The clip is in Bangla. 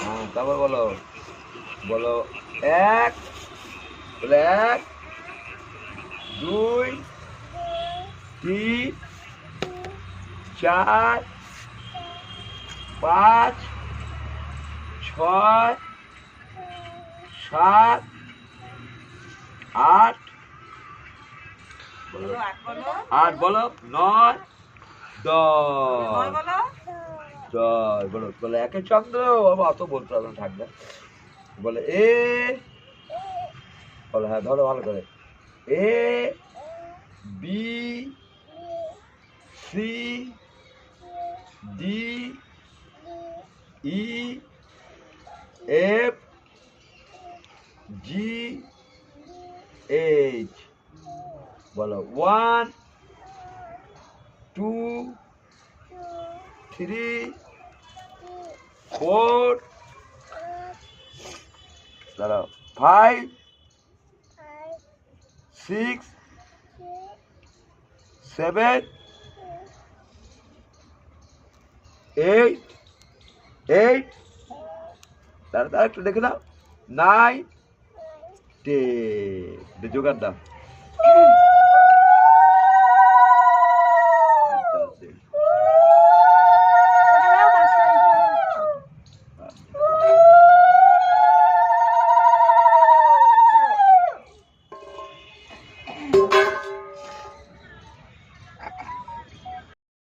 হ্যাঁ তারপর বলো। বলো এক বলে এক দুই তিন চার পাঁচ ছয় সাত আট। আট বলো। নয় দশ। জয়, বলো, বলে, একে চন্দ্র, বাবা, অত বলতে হবে থাকবে বলে, এ, বলো হ্যাঁ ধরো ভালো করে। A, B, C, D, E, F, G, H. বলো, ওয়ান, টু থ্রি, ফোর, দাঁড়াও, five, six, seven, eight eight দাঁড়া একটু দেখে দাও নাইন, টেন জোগাড় দাও।